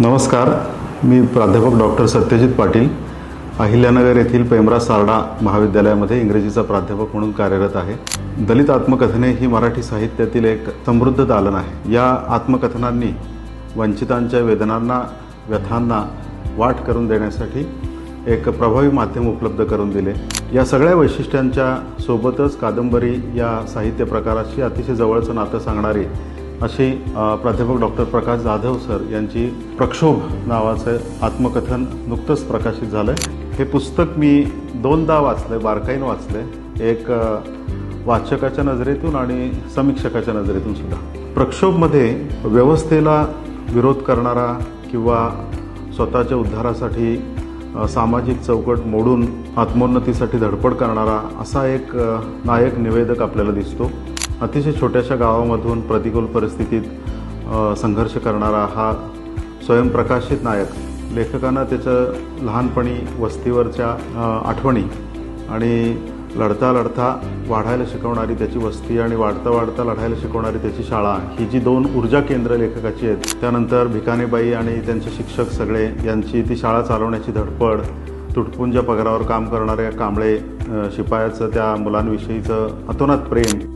नमस्कार मी प्राध्यापक डॉक्टर सत्यजित पाटील अहिल्यानगर येथील पेमरा सारडा महाविद्यालयामध्ये इंग्रजीचा प्राध्यापक म्हणून कार्यरत आहे. दलित आत्मकथने ही मराठी साहित्यातील एक समृद्ध दालन आहे. या आत्मकथनांनी वंचितांच्या वेदनांना व्यथांना वाट करून देण्यासाठी एक प्रभावी माध्यम उपलब्ध करून दिले. या सगळ्या वैशिष्ट्यांच्या सोबतच कादंबरी या साहित्य प्रकाराशी अतिशय जवळचं नातं सांगणारी अशी प्राध्यापक डॉक्टर प्रकाश जाधव सर यांची प्रक्षोभ नावाचं आत्मकथन नुकतंच प्रकाशित झालं हे पुस्तक मी दोनदा वाचलं बारकाईनं वाचलं एक वाचकाच्या नजरेतून आणि समीक्षकाच्या नजरेतून सुद्धा. प्रक्षोभमध्ये व्यवस्थेला विरोध करणारा किंवा स्वतःच्या उद्धारासाठी सामाजिक चौकट मोडून आत्मोन्नतीसाठी धडपड करणारा असा एक नायक निवेदक आपल्याला दिसतो. अतिशय छोट्याशा गावामधून प्रतिकूल परिस्थितीत संघर्ष करणारा हा स्वयंप्रकाशित नायक लेखकांना त्याचं लहानपणी वस्तीवरच्या आठवणी आणि लढता लढता वाढायला शिकवणारी त्याची वस्ती आणि वाढता वाढता लढायला शिकवणारी त्याची शाळा ही जी दोन ऊर्जा केंद्र लेखकाची आहेत त्यानंतर भिकानेबाई आणि त्यांचे शिक्षक सगळे यांची ती शाळा चालवण्याची धडपड तुटपुंजा पगारावर काम करणाऱ्या कांबळे शिपायाचं त्या मुलांविषयीचं अतोनात प्रेम